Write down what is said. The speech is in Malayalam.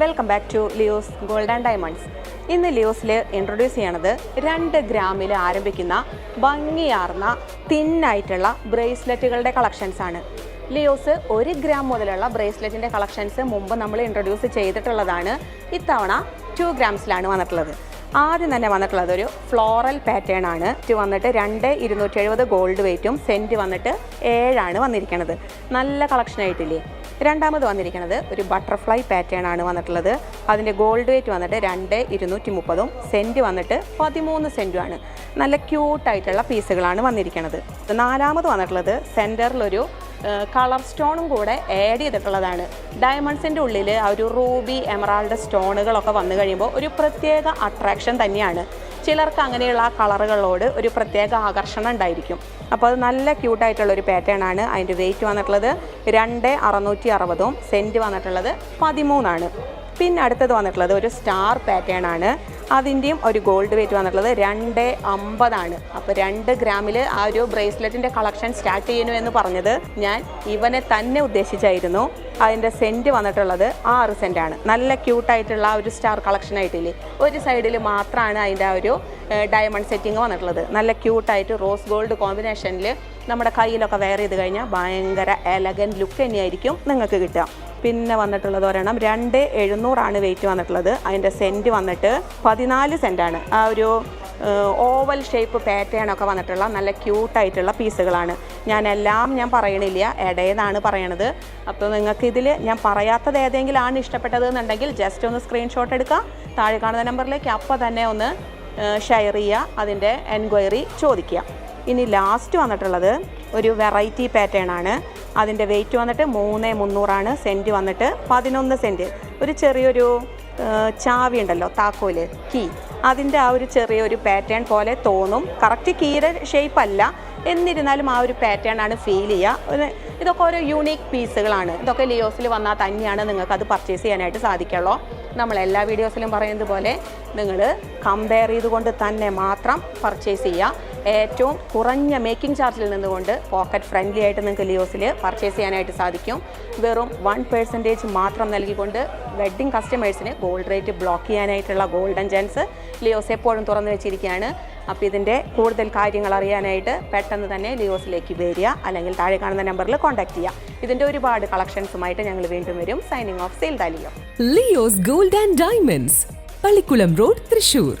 Welcome back to Leos gold and diamonds ഇന്ന് ലിയോസിൽ ഇൻട്രൊഡ്യൂസ് ചെയ്യണത് രണ്ട് ഗ്രാമിൽ ആരംഭിക്കുന്ന ഭംഗിയാർന്ന തിന്നായിട്ടുള്ള ബ്രേസ്ലെറ്റുകളുടെ കളക്ഷൻസ് ആണ്. ലിയോസ് ഒരു ഗ്രാം മുതലുള്ള ബ്രേസ്ലെറ്റിന്റെ കളക്ഷൻസ് മുമ്പ് നമ്മൾ ഇൻട്രൊഡ്യൂസ് ചെയ്തിട്ടുള്ളതാണ്. ഇത്തവണ ടു ഗ്രാംസിലാണ് വന്നിട്ടുള്ളത്. ആദ്യം തന്നെ വന്നിട്ടുള്ളത് ഒരു ഫ്ലോറൽ പാറ്റേൺ ആണ്. ഇത് വന്നിട്ട് രണ്ട് ഇരുന്നൂറ്റി എഴുപത് ഗോൾഡ് വെയ്റ്റും സെന്റ് വന്നിട്ട് ഏഴാണ് വന്നിരിക്കുന്നത് നല്ല കളക്ഷൻ ആയിട്ടില്ലേ? രണ്ടാമത് വന്നിരിക്കുന്നത് ഒരു ബട്ടർഫ്ലൈ പാറ്റേൺ ആണ് വന്നിട്ടുള്ളത്. അതിന്റെ ഗോൾഡ് വെയ്റ്റ് വന്നിട്ട് രണ്ട് ഇരുന്നൂറ്റി മുപ്പതും സെന്റ് വന്നിട്ട് പതിമൂന്ന് സെന്റും ആണ്. നല്ല ക്യൂട്ടായിട്ടുള്ള പീസുകളാണ് വന്നിരിക്കുന്നത് നാലാമത് വന്നിട്ടുള്ളത് സെന്ററിലൊരു കളർ സ്റ്റോണും കൂടെ ആഡ് ചെയ്തിട്ടുള്ളതാണ്. ഡയമണ്ട്സിന്റെ ഉള്ളിൽ ആ ഒരു റൂബി എമറാൾഡ് സ്റ്റോണുകളൊക്കെ വന്നു കഴിയുമ്പോൾ ഒരു പ്രത്യേക അട്രാക്ഷൻ തന്നെയാണ്. ചിലർക്ക് അങ്ങനെയുള്ള ആ കളറുകളോട് ഒരു പ്രത്യേക ആകർഷണം ഉണ്ടായിരിക്കും. അപ്പോൾ അത് നല്ല ക്യൂട്ടായിട്ടുള്ള ഒരു പാറ്റേൺ ആണ്. അതിന്റെ വെയിറ്റ് വന്നിട്ടുള്ളത് രണ്ട് അറുന്നൂറ്റി അറുപതും സെന്റ് വന്നിട്ടുള്ളത് പതിമൂന്നാണ്. പിന്നെ അടുത്തത് വന്നിട്ടുള്ളത് ഒരു സ്റ്റാർ പാറ്റേൺ ആണ്. അതിന്റെയും ഒരു ഗോൾഡ് വെയിറ്റ് വന്നിട്ടുള്ളത് രണ്ട് അമ്പതാണ്. അപ്പോൾ രണ്ട് ഗ്രാമിൽ ആ ഒരു ബ്രേസ്ലെറ്റിന്റെ കളക്ഷൻ സ്റ്റാർട്ട് ചെയ്യുന്നു എന്ന് പറഞ്ഞത് ഞാൻ ഇവനെ തന്നെ ഉദ്ദേശിച്ചായിരുന്നു. അതിന്റെ സെന്റ് വന്നിട്ടുള്ളത് ആറ് സെന്റാണ് നല്ല ക്യൂട്ടായിട്ടുള്ള ഒരു സ്റ്റാർ കളക്ഷൻ ആയിട്ടില്ലേ? ഒരു സൈഡിൽ മാത്രമാണ് അതിന്റെ ആ ഒരു ഡയമണ്ട് സെറ്റിങ് വന്നിട്ടുള്ളത്. നല്ല ക്യൂട്ടായിട്ട് റോസ് ഗോൾഡ് കോമ്പിനേഷനിൽ നമ്മുടെ കയ്യിലൊക്കെ വെയർ ചെയ്ത് കഴിഞ്ഞാൽ ഭയങ്കര എലഗൻ ലുക്ക് തന്നെയായിരിക്കും നിങ്ങൾക്ക് കിട്ടുക. പിന്നെ വന്നിട്ടുള്ളത് ഒരെണ്ണം. രണ്ട് എഴുന്നൂറാണ് വെയിറ്റ് വന്നിട്ടുള്ളത്. അതിന്റെ സെന്റ് വന്നിട്ട് പതിനാല് സെന്റാണ് ആ ഒരു ഓവൽ ഷേപ്പ് പാറ്റേൺ ഒക്കെ വന്നിട്ടുള്ള നല്ല ക്യൂട്ടായിട്ടുള്ള പീസുകളാണ്. ഞാൻ എല്ലാം ഞാൻ പറയണില്ല. ഇടയെന്നാണ് പറയണത്. അപ്പോൾ നിങ്ങൾക്ക് ഇതിൽ ഞാൻ പറയാത്തത് ഏതെങ്കിലും ആണ് ഇഷ്ടപ്പെട്ടത് എന്നുണ്ടെങ്കിൽ ജസ്റ്റ് ഒന്ന് സ്ക്രീൻഷോട്ട് എടുക്കുക താഴെ കാണുന്ന നമ്പറിലേക്ക് അപ്പോൾ തന്നെ ഒന്ന് ഷെയർ ചെയ്യുക. അതിന്റെ എൻക്വയറി ചോദിക്കുക. ഇനി ലാസ്റ്റ് വന്നിട്ടുള്ളത് ഒരു വെറൈറ്റി പാറ്റേൺ ആണ്. അതിന്റെ വെയിറ്റ് വന്നിട്ട് മൂന്ന് മുന്നൂറാണ്. സെന്റ് വന്നിട്ട് പതിനൊന്ന് സെന്റ് ഒരു ചെറിയൊരു ചാവി ഉണ്ടല്ലോ താക്കോൽ കീ. അതിന്റെ ആ ഒരു ചെറിയൊരു പാറ്റേൺ പോലെ തോന്നും. കറക്റ്റ് കീയുടെ ഷേപ്പ് അല്ല. എന്നിരുന്നാലും ആ ഒരു പാറ്റേൺ ആണ് ഫീൽ ചെയ്യുക. ഇതൊക്കെ ഓരോ യൂണീക്ക് പീസുകളാണ് ഇതൊക്കെ ലിയോസിൽ വന്നാൽ തന്നെയാണ് നിങ്ങൾക്ക് അത് പർച്ചേസ് ചെയ്യാനായിട്ട് സാധിക്കുള്ളൂ. നമ്മൾ എല്ലാ വീഡിയോസിലും പറയുന്നത് പോലെ നിങ്ങൾ കമ്പയർ ചെയ്തുകൊണ്ട് തന്നെ മാത്രം പർച്ചേസ് ചെയ്യുക. ഏറ്റവും കുറഞ്ഞ മേക്കിംഗ് ചാർജിൽ നിന്നുകൊണ്ട് പോക്കറ്റ് ഫ്രണ്ട്ലി ആയിട്ട് നിങ്ങൾക്ക് ലിയോസിൽ പർച്ചേസ് ചെയ്യാനായിട്ട് സാധിക്കും. വെറും വൺ പെർസെന്റേജ് മാത്രം നൽകിക്കൊണ്ട് വെഡ്ഡിംഗ് കസ്റ്റമേഴ്സിന് ഗോൾഡ് റേറ്റ് ബ്ലോക്ക് ചെയ്യാനായിട്ടുള്ള ഗോൾഡൻ ചാൻസ് ലിയോസ് എപ്പോഴും തുറന്നു വെച്ചിരിക്കുകയാണ്. അപ്പോൾ ഇതിന്റെ കൂടുതൽ കാര്യങ്ങൾ അറിയാനായിട്ട് പെട്ടെന്ന് തന്നെ ലിയോസിലേക്ക് വരിക അല്ലെങ്കിൽ താഴെ കാണുന്ന നമ്പറിൽ കോൺടാക്ട് ചെയ്യുക. ഇതിന്റെ ഒരുപാട് കളക്ഷൻസുമായിട്ട് ഞങ്ങൾ വീണ്ടും വരും. സൈനിങ് ഓഫ് സെയിൽ ദാലിയോ Leos gold and diamonds Pallikulam road Thrissur